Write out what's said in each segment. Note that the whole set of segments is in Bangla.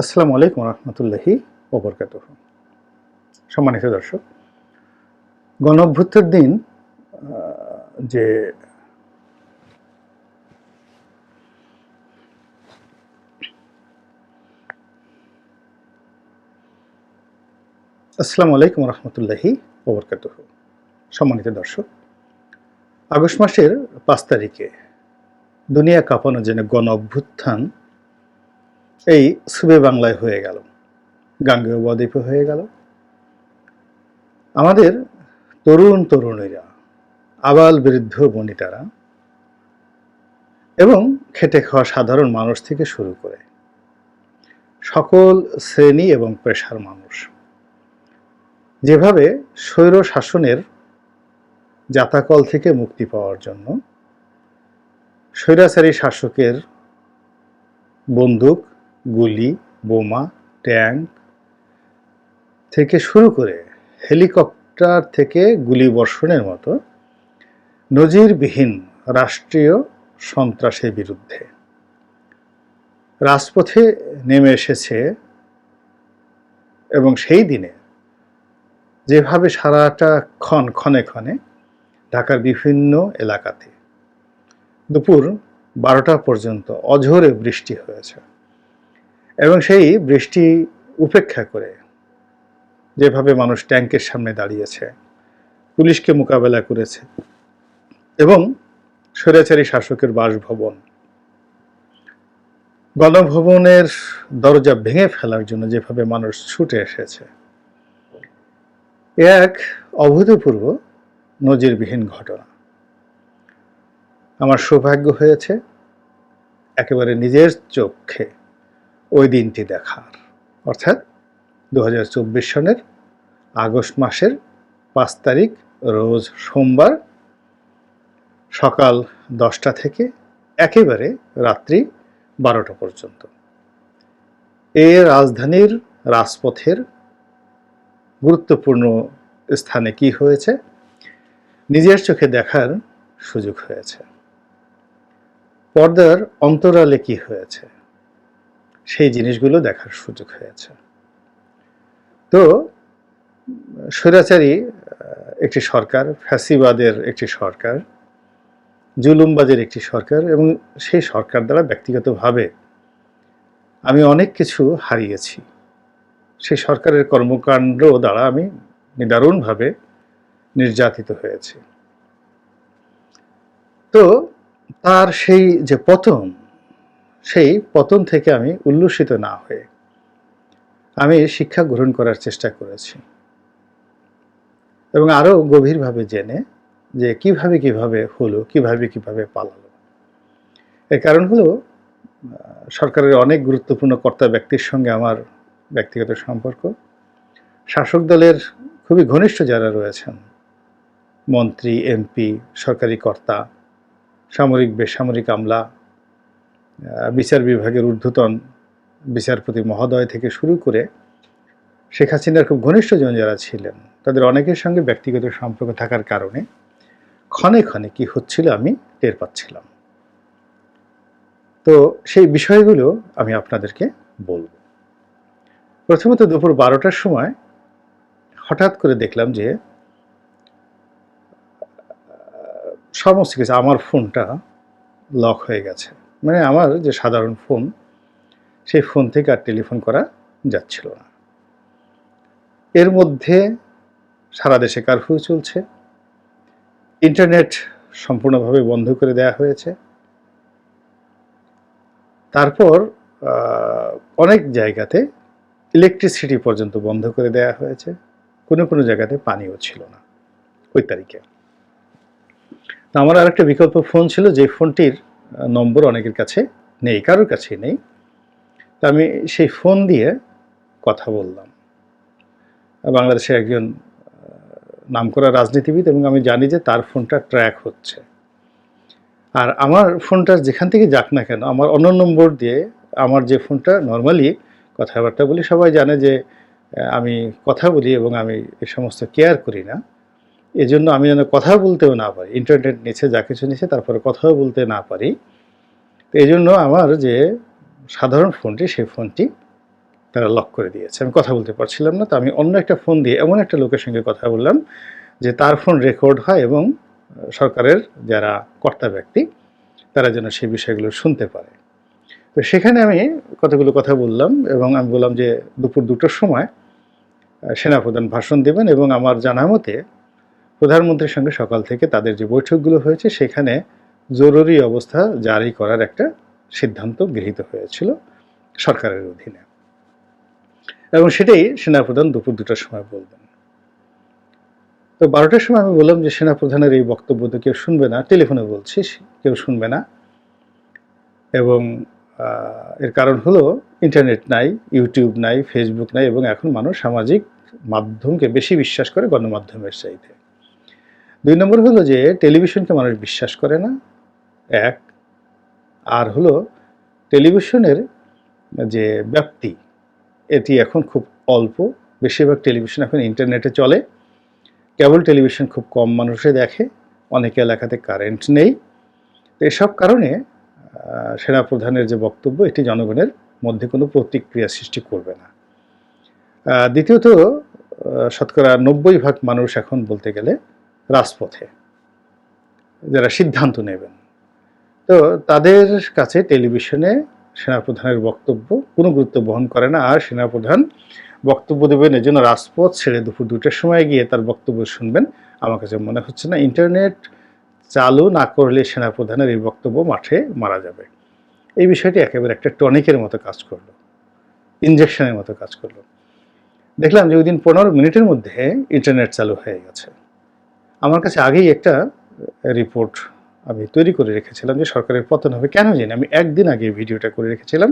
আসসালামু আলাইকুম রহমতুল্লাহি ওবরকাত সম্মানিত দর্শক গণ অভ্যুত্থার দিন যে আসসালামু আলাইকুম রহমতুল্লাহি ওবরকাত সম্মানিত দর্শক, আগস্ট মাসের পাঁচ তারিখে দুনিয়া কাঁপানো যেন গণ অভ্যুত্থান এই সুবে বাংলায় হয়ে গেল। গাঙ্গেয় বদ্বীপে হয়ে গেল। আমাদের তরুণ তরুণীরা, আবাল বৃদ্ধ বনিতারা এবং খেটে খাওয়া সাধারণ মানুষ থেকে শুরু করে সকল শ্রেণি এবং পেশার মানুষ, যেভাবে স্বৈর শাসনের জাতাকল থেকে মুক্তি পাওয়ার জন্য স্বৈরাচারী শাসকের বন্দুক গুলি, বোমা, ট্যাঙ্ক থেকে শুরু করে হেলিকপ্টার থেকে গুলি বর্ষণের মতো নজিরবিহীন রাষ্ট্রীয় সন্ত্রাসের বিরুদ্ধে। রাজপথে নেমে এসেছে এবং সেই দিনে যেভাবে সারাটা ক্ষণ ক্ষণে ক্ষণে ঢাকার বিভিন্ন এলাকাতে দুপুর বারোটা পর্যন্ত অঝোরে বৃষ্টি হয়েছে। এবং সেই বৃষ্টি উপেক্ষা করে যেভাবে মানুষ ট্যাঙ্কের সামনে দাঁড়িয়েছে, পুলিশকে মোকাবেলা করেছে এবং স্বৈরাচারী শাসকের বাসভবন। গণভবনের দরজা ভেঙে ফেলার জন্য যেভাবে মানুষ ছুটে এসেছে এক অভূতপূর্ব নজিরবিহীন ঘটনা। আমার সৌভাগ্য হয়েছে, একেবারে নিজের চোখে ওই দিনটি দেখার। অর্থাৎ দু হাজার চব্বিশ সনের আগস্ট মাসের পাঁচ তারিখ, রোজ সোমবার সকাল দশটা থেকে একেবারে রাত্রি বারোটা পর্যন্ত। এ রাজধানীর রাজপথের গুরুত্বপূর্ণ স্থানে কি হয়েছে? নিজের চোখে দেখার সুযোগ হয়েছে। পর্দার অন্তরালে কি হয়েছে? সেই জিনিসগুলো দেখার সুযোগ হয়েছে। তো, স্বৈরাচারী একটি সরকার, ফ্যাসিবাদের একটি সরকার, জুলুমবাজের একটি সরকার এবং সেই সরকার দ্বারা ব্যক্তিগতভাবে আমি অনেক কিছু হারিয়েছি। সেই সরকারের কর্মকাণ্ড দ্বারা আমি নিদারুণভাবে নির্যাতিত হয়েছি। তো, তার সেই যে পতন সেই পতন থেকে আমি উল্লসিত না হয়ে আমি শিক্ষা গ্রহণ করার চেষ্টা করেছি। এবং আরও গভীরভাবে জেনে যে কীভাবে কীভাবে হলো, কীভাবে কীভাবে পালালো। এর কারণ হলো সরকারের অনেক গুরুত্বপূর্ণ কর্তা ব্যক্তির সঙ্গে আমার ব্যক্তিগত সম্পর্ক। শাসক দলের খুবই ঘনিষ্ঠ যারা রয়েছেন, মন্ত্রী, এমপি, সরকারি কর্তা, সামরিক, বেসামরিক আমলা বিচার বিভাগের ঊর্ধ্বতন বিচারপতি মহোদয় থেকে শুরু করে শেখ হাসিনার খুব ঘনিষ্ঠজন যারা ছিলেন, তাদের অনেকের সঙ্গে ব্যক্তিগত সম্পর্ক থাকার কারণে ক্ষণে ক্ষণে কি হচ্ছিল আমি টের পাচ্ছিলাম। তো সেই বিষয়গুলো আমি আপনাদেরকে বলব। প্রথমত দুপুর বারোটার সময় হঠাৎ করে দেখলাম যে সমস্ত কিছু, আমার ফোনটা লক হয়ে গেছে। মানে আমার যে সাধারণ ফোন, সেই ফোন থেকে আর টেলিফোন করা যাচ্ছিল না। এর মধ্যে সারা দেশে কারফিউ চলছে। ইন্টারনেট সম্পূর্ণভাবে বন্ধ করে দেওয়া হয়েছে। তারপর অনেক জায়গাতে ইলেকট্রিসিটি পর্যন্ত বন্ধ করে দেওয়া হয়েছে। কোনো কোনো জায়গাতে পানিও ছিল না। ওই তারিখে। আমার আর একটা বিকল্প ফোন ছিল, যে ফোনটির নম্বর অনেকের কাছে নেই কারোর কাছেই নেই। তা আমি সেই ফোন দিয়ে কথা বললাম। বাংলাদেশের একজন আহ, নামকরা রাজনীতিবিদ এবং আমি জানি যে তার ফোনটা ট্র্যাক হচ্ছে। আর আমার ফোনটা যেখান থেকে যাক না কেন আমার অন্য নম্বর দিয়ে আমার যে ফোনটা নর্মালি কথাবার্তা বলি সবাই জানে যে আমি কথা বলি এবং আমি এ সমস্ত কেয়ার করি না। এজন্য আমি যেন কথা বলতেও না পারি। ইন্টারনেট নিচে যা কিছু নিচে, তারপরে কথাও বলতে না পারি। তো এই জন্য আমার যে সাধারণ ফোনটি, সেই ফোনটি তারা লক করে দিয়েছে। আমি কথা বলতে পারছিলাম না, তো আমি অন্য একটা ফোন দিয়ে এমন একটা লোকের সঙ্গে কথা বললাম যে তার ফোন রেকর্ড হয় এবং সরকারের যারা কর্তা ব্যক্তি, তারা যেন সেই বিষয়গুলো শুনতে পারে। তো সেখানে আমি কতগুলো কথা বললাম এবং আমি বললাম যে দুপুর দুটোর সময় সেনাপ্রধান ভাষণ দেবেন এবং আমার জানা মতে প্রধানমন্ত্রীর সঙ্গে সকাল থেকে তাদের যে বৈঠকগুলো হয়েছে, সেখানে জরুরি অবস্থা জারি করার একটা সিদ্ধান্ত গৃহীত হয়েছিল সরকারের অধীনে। এবং সেটাই সেনাপ্রধান দুপুর দুটার সময় বলবেন তো বারোটার সময় আমি বললাম যে, সেনাপ্রধানের এই বক্তব্য তো কেউ শুনবে না। টেলিফোনে বলছি কেউ শুনবে না। এবং এর কারণ হলো, ইন্টারনেট নাই, ইউটিউব নাই, ফেসবুক নাই, এবং এখন মানুষ সামাজিক মাধ্যমকে বেশি বিশ্বাস করে গণমাধ্যমের চাইতে। দুই নম্বর হলো যে টেলিভিশনকে মানুষ বিশ্বাস করে না। এক, আর হলো টেলিভিশনের যে ব্যাপ্তি, এটি এখন খুব অল্প। বেশিরভাগ টেলিভিশন এখন ইন্টারনেটে চলে। কেবল টেলিভিশন খুব কম মানুষে দেখে, অনেক এলাকাতে কারেন্ট নেই। তো এসব কারণে সেনাপ্রধানের যে বক্তব্য, এটি জনগণের মধ্যে কোনো প্রতিক্রিয়া সৃষ্টি করবে না। দ্বিতীয়ত শতকরা নব্বই ভাগ মানুষ এখন বলতে গেলে রাজপথে, যারা সিদ্ধান্ত নেবেন। তো তাদের কাছে টেলিভিশনে সেনাপ্রধানের বক্তব্য, কোনো গুরুত্ব বহন করে না। আর সেনাপ্রধান বক্তব্য দেবেন, এজন্য রাজপথ ছেড়ে দুপুর দুটার সময় গিয়ে তার বক্তব্য শুনবেন। আমার কাছে মনে হচ্ছে না, ইন্টারনেট চালু না করলে সেনাপ্রধানের এই বক্তব্য মাঠে মারা যাবে। এই বিষয়টি একেবারে একটা টনিকের মতো কাজ করল ইনজেকশনের মতো কাজ করল। দেখলাম যে ওই দিন পনেরো মিনিটের মধ্যে ইন্টারনেট চালু হয়ে গেছে। আমার কাছে আগেই একটা রিপোর্ট আমি তৈরি করে রেখেছিলাম যে সরকারের পতন হবে। কেন জানি আমি একদিন আগে ভিডিওটা করে রেখেছিলাম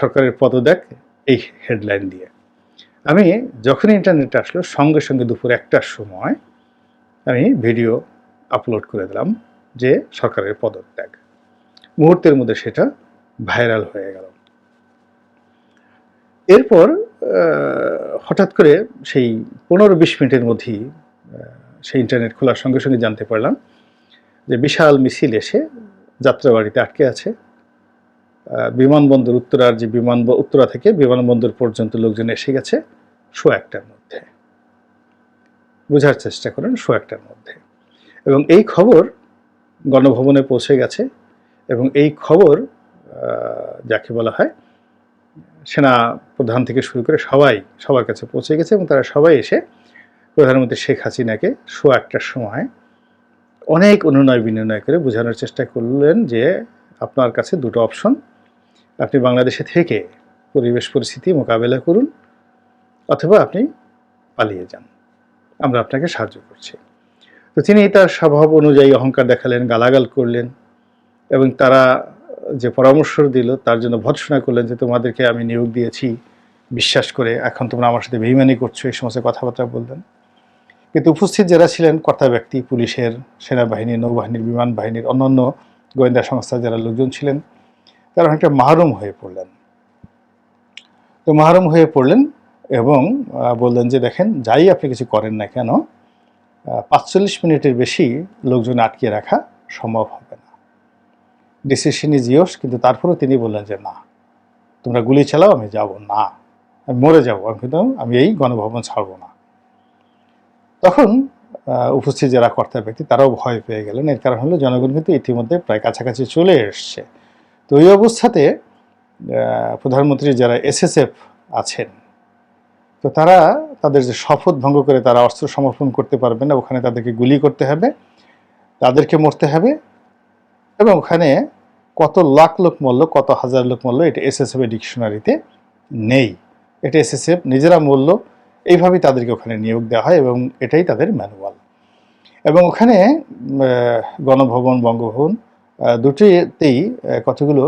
সরকারের পদত্যাগ এই হেডলাইন দিয়ে। আমি যখন ইন্টারনেট আসলো, সঙ্গে সঙ্গে দুপুর একটার সময় আমি ভিডিও আপলোড করে দিলাম যে সরকারের পদত্যাগ। মুহূর্তের মধ্যে সেটা ভাইরাল হয়ে গেল। এরপর হঠাৎ করে সেই পনেরো বিশ মিনিটের মধ্যেই সেই ইন্টারনেট খোলার সঙ্গে সঙ্গে জানতে পারলাম যে বিশাল মিছিল এসে যাত্রাবাড়িতে আটকে আছে। বিমানবন্দর উত্তরার যে বিমান উত্তরা থেকে বিমানবন্দর পর্যন্ত লোকজন এসে গেছে শো একটার মধ্যে। বোঝার চেষ্টা করেন শো একটার মধ্যে। এবং এই খবর গণভবনে পৌঁছে গেছে এবং এই খবর যাকে বলা হয়, সেনা প্রধান থেকে শুরু করে সবাই সবার কাছে পৌঁছে গেছে এবং তারা সবাই এসে প্রধানমন্ত্রী শেখ হাসিনাকে শো একটার সময় অনেক অনুনয় বিনিময় করে বোঝানোর চেষ্টা করলেন যে আপনার কাছে দুটো অপশন। আপনি বাংলাদেশে থেকে পরিবেশ পরিস্থিতি মোকাবেলা করুন অথবা আপনি পালিয়ে যান। আমরা আপনাকে সাহায্য করছি। তো তিনি তার স্বভাব অনুযায়ী অহংকার দেখালেন, গালাগাল করলেন এবং তারা যে পরামর্শ দিল তার জন্য ভৎসনা করলেন যে তোমাদেরকে আমি নিয়োগ দিয়েছি, বিশ্বাস করে এখন তোমরা আমার সাথে বেইমানি করছ, এই সমস্ত কথাবার্তা বললেন। কিন্তু উপস্থিত যারা ছিলেন, কর্তা ব্যক্তি, পুলিশের, সেনাবাহিনী, নৌবাহিনীর, বিমান বাহিনীর, অন্যান্য গোয়েন্দা সংস্থার যারা লোকজন ছিলেন, তারা অনেকটা মাহরুম হয়ে পড়লেন। তো মাহরুম হয়ে পড়লেন এবং বললেন যে, দেখেন, যাই আপনি কিছু করেন না কেন পাঁচচল্লিশ মিনিটের বেশি লোকজন আটকে রাখা সম্ভব হবে না। ডিসিশন ইজ কিন্তু তারপরেও তিনি বললেন যে, না, তোমরা গুলি চালাও, আমি যাব, না, আমি মরে যাব, আমি কিন্তু, আমি এই গণভবন ছাড়বো না। তখন উপস্থিত যারা কর্তা ব্যক্তি, তারাও ভয় পেয়ে গেলেন। এর কারণ হলো জনগণ কিন্তু ইতিমধ্যে প্রায় কাছাকাছি চলে এসছে। তো ওই অবস্থাতে প্রধানমন্ত্রী যারা এসএসএফ আছেন, তো তারা তাদের যে শপথ ভঙ্গ করে তারা অস্ত্র সমর্পণ করতে পারবে না, ওখানে তাদেরকে গুলি করতে হবে, তাদেরকে মরতে হবে এবং ওখানে কত লাখ লোক মরল, কত হাজার লোক মরল, এটা এসএসএফ এর ডিকশনারিতে নেই। এটা এসএসএফ নিজেরা মরল এইভাবেই তাদেরকে ওখানে নিয়োগ দেওয়া হয় এবং এটাই তাদের ম্যানুয়াল এবং ওখানে গণভবন, বঙ্গভবন দুটিতেই কতগুলো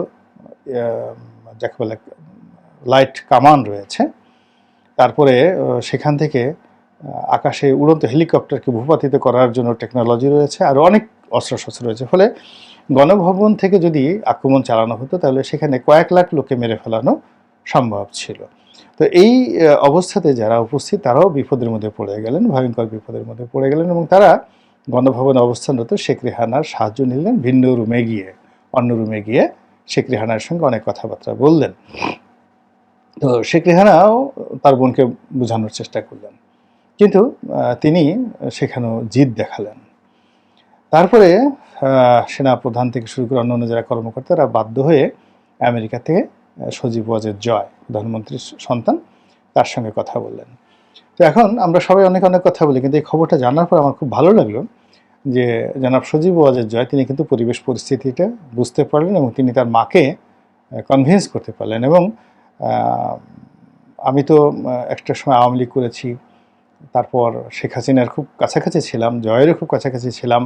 যাকে বলে লাইট কামান রয়েছে। তারপরে সেখান থেকে আকাশে উড়ন্ত হেলিকপ্টারকে ভূপাতিত করার জন্য টেকনোলজি রয়েছে আর অনেক অস্ত্রশস্ত্র রয়েছে। ফলে গণভবন থেকে যদি আক্রমণ চালানো হতো, তাহলে সেখানে কয়েক লাখ লোকে মেরে ফেলানো সম্ভব ছিল। তো এই অবস্থাতে যারা উপস্থিত, তারাও বিপদের মধ্যে পড়ে গেলেন, ভয়ঙ্কর বিপদের মধ্যে পড়ে গেলেন এবং তারা গণভবনে অবস্থানরত শেখ রেহানার সাহায্য নিলেন, ভিন্ন রুমে গিয়ে, অন্য রুমে গিয়ে শেখ রেহানার সঙ্গে অনেক কথাবার্তা বললেন। তো শেখ রেহানাও তার বোনকে বোঝানোর চেষ্টা করলেন। কিন্তু তিনি সেখানেও জিদ দেখালেন। তারপরে সেনা প্রধান থেকে শুরু করে অন্য অন্য যারা কর্মকর্তারা বাধ্য হয়ে আমেরিকা থেকে সজীব ওয়াজেদ জয় প্রধানমন্ত্রীর সন্তান, তার সঙ্গে কথা বললেন। তো এখন আমরা সবাই অনেক অনেক কথা বলি, কিন্তু এই খবরটা জানার পর আমার খুব ভালো লাগল যে জনাব সজীব ওয়াজেদ জয়, তিনি কিন্তু পরিবেশ পরিস্থিতিটা বুঝতে পারলেন এবং তিনি তার মাকে কনভিন্স করতে পারলেন এবং আমি তো একটা সময় আওয়ামী লীগ করেছি, তারপর শেখ হাসিনার খুব কাছাকাছি ছিলাম, জয়েরও খুব কাছাকাছি ছিলাম।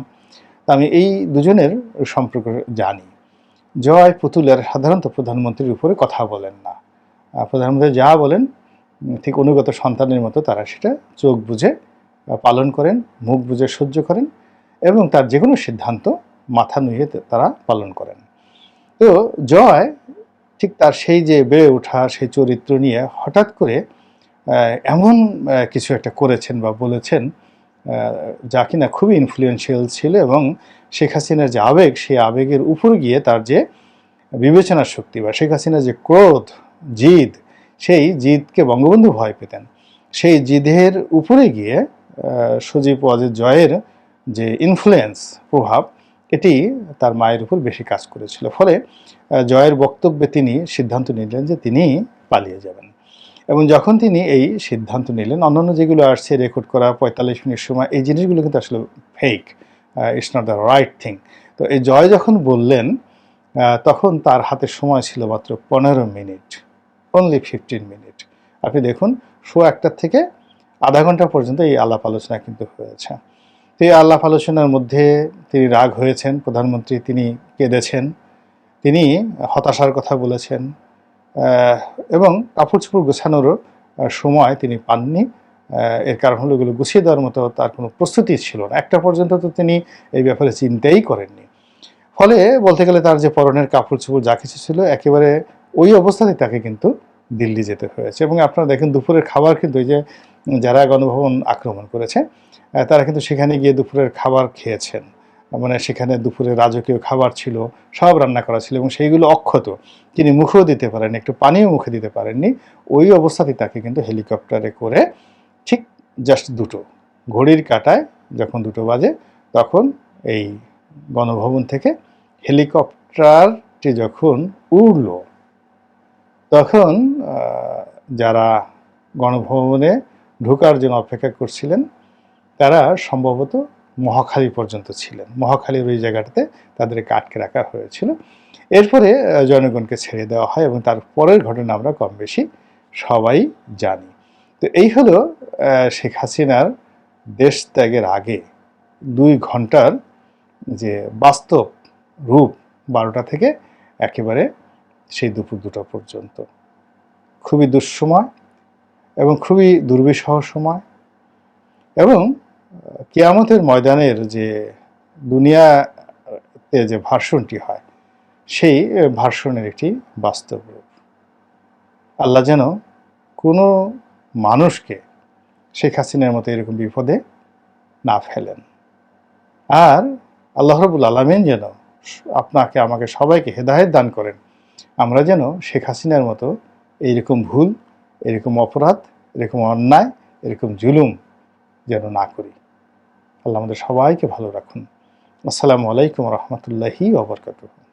তা আমি এই দুজনের সম্পর্ক জানি। জয় পুতুলের সাধারণত প্রধানমন্ত্রীর উপরে কথা বলেন না। প্রধানমন্ত্রী যা বলেন ঠিক অনুগত সন্তানের মতো তারা সেটা চোখ বুঝে পালন করেন, মুখ বুঝে সহ্য করেন এবং তার যে কোনো সিদ্ধান্ত মাথা নুয়ে তারা পালন করেন। তো জয় ঠিক তার সেই যে বেড়ে ওঠা, সেই চরিত্র নিয়ে হঠাৎ করে এমন কিছু একটা করেছেন বা বলেছেন যা কিনা খুবই ইনফ্লুয়েন্সিয়াল ছিল এবং শেখ হাসিনার যে আবেগ, সেই আবেগের উপর গিয়ে তার যে বিবেচনার শক্তি বা শেখ হাসিনার যে ক্রোধ, জিদ, সেই জিদকে বঙ্গবন্ধু ভয় পেতেন। সেই জিদের উপরে গিয়ে সজীব ওয়াজেদ জয়ের যে ইনফ্লুয়েন্স প্রভাব, এটি তার মায়ের উপর বেশি কাজ করেছিল। ফলে জয়ের বক্তব্যে তিনি সিদ্ধান্ত নিলেন যে তিনি পালিয়ে যাবেন। এবং যখন তিনি এই সিদ্ধান্ত নিলেন, অন্যান্য যেগুলো আসছে, রেকর্ড করা, পঁয়তাল্লিশ মিনিট সময়, এই জিনিসগুলো কিন্তু আসলে fake it's not the right thing তো এই জয় যখন বললেন তখন তার হাতে সময় ছিল মাত্র পনেরো মিনিট অনলি ফিফটিন মিনিট। আপনি দেখুন, শো একটার থেকে আধা ঘণ্টা পর্যন্ত এই আলাপ আলোচনা কিন্তু হয়েছে। তো এই আলাপ আলোচনার মধ্যে তিনি রাগ হয়েছেন, প্রধানমন্ত্রী তিনি কেঁদেছেন, তিনি হতাশার কথা বলেছেন এবং কাপড় চোপড় গোছানোরও সময় তিনি পাননি। এর কারণ হলো এগুলো গুছিয়ে দেওয়ার মতো তার কোনো প্রস্তুতি ছিল না। একটা পর্যন্ত তো তিনি এই ব্যাপারে চিন্তাই করেননি। ফলে বলতে গেলে তার যে পরনের কাপড় চোপড় যা কিছু ছিল, একেবারে ওই অবস্থাতেই তাকে কিন্তু দিল্লি যেতে হয়েছে। এবং আপনারা দেখেন দুপুরের খাবার কিন্তু এই যে যারা গণভবন আক্রমণ করেছে তারা কিন্তু সেখানে গিয়ে দুপুরের খাবার খেয়েছেন। মানে সেখানে দুপুরে রাজকীয় খাবার ছিল, সব রান্না করা ছিল এবং সেইগুলো অক্ষত। তিনি মুখেও দিতে পারেন একটু পানিও মুখে দিতে পারেননি। ওই অবস্থাতেই তাকে কিন্তু হেলিকপ্টারে করে ঠিক জাস্ট দুটো, ঘড়ির কাটায় যখন দুটো বাজে, তখন এই গণভবন থেকে হেলিকপ্টারটি যখন উড়ল, তখন যারা গণভবনে ঢোকার জন্য অপেক্ষা করছিলেন, তারা সম্ভবত মহাখালী পর্যন্ত ছিলেন। মহাখালীর ওই জায়গাটাতে তাদেরকে আটকে রাখা হয়েছিল। এরপরে জনগণকে ছেড়ে দেওয়া হয় এবং তার পরের ঘটনা আমরা কম বেশি সবাই জানি। তো এই হলো শেখ হাসিনার দেশ ত্যাগের আগে দুই ঘণ্টার যে বাস্তব রূপ বারোটা থেকে একেবারে সেই দুপুর দুটো পর্যন্ত। খুবই দুঃসময় এবং খুবই দুর্বিষহ সময় এবং কিয়ামতের ময়দানের যে দুনিয়াতে যে ভার্সনটি হয়, সেই ভার্সনের একটি বাস্তব রূপ। আল্লাহ যেন কোনো মানুষকে শেখ হাসিনার মতো এরকম বিপদে না ফেলেন। আর আল্লাহ রবুল আলমিন যেন আপনাকে, আমাকে সবাইকে হেদায়েত দান করেন। আমরা যেন শেখ হাসিনার মতো এইরকম ভুল, এরকম অপরাধ, এরকম অন্যায়, এরকম জুলুম যেন না করি। আল্লাহ আমাদের সবাইকে ভালো রাখুন। আসসালামু আলাইকুম রহমতুল্লাহি ওবরকাতুহ